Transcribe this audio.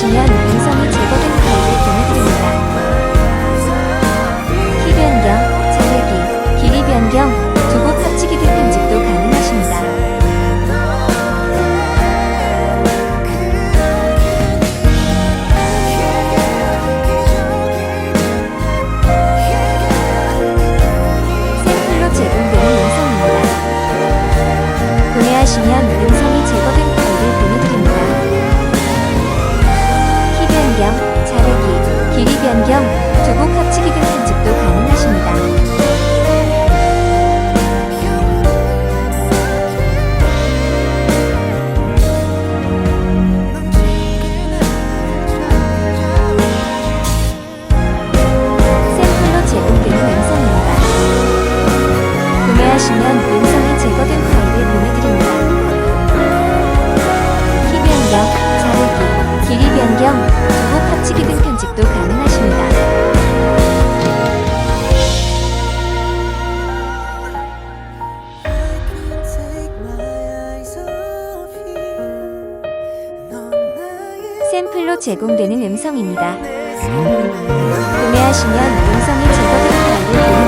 구매 길이 변 제공되는 음성입니다. 구매하시면 음성이 제거된 파일을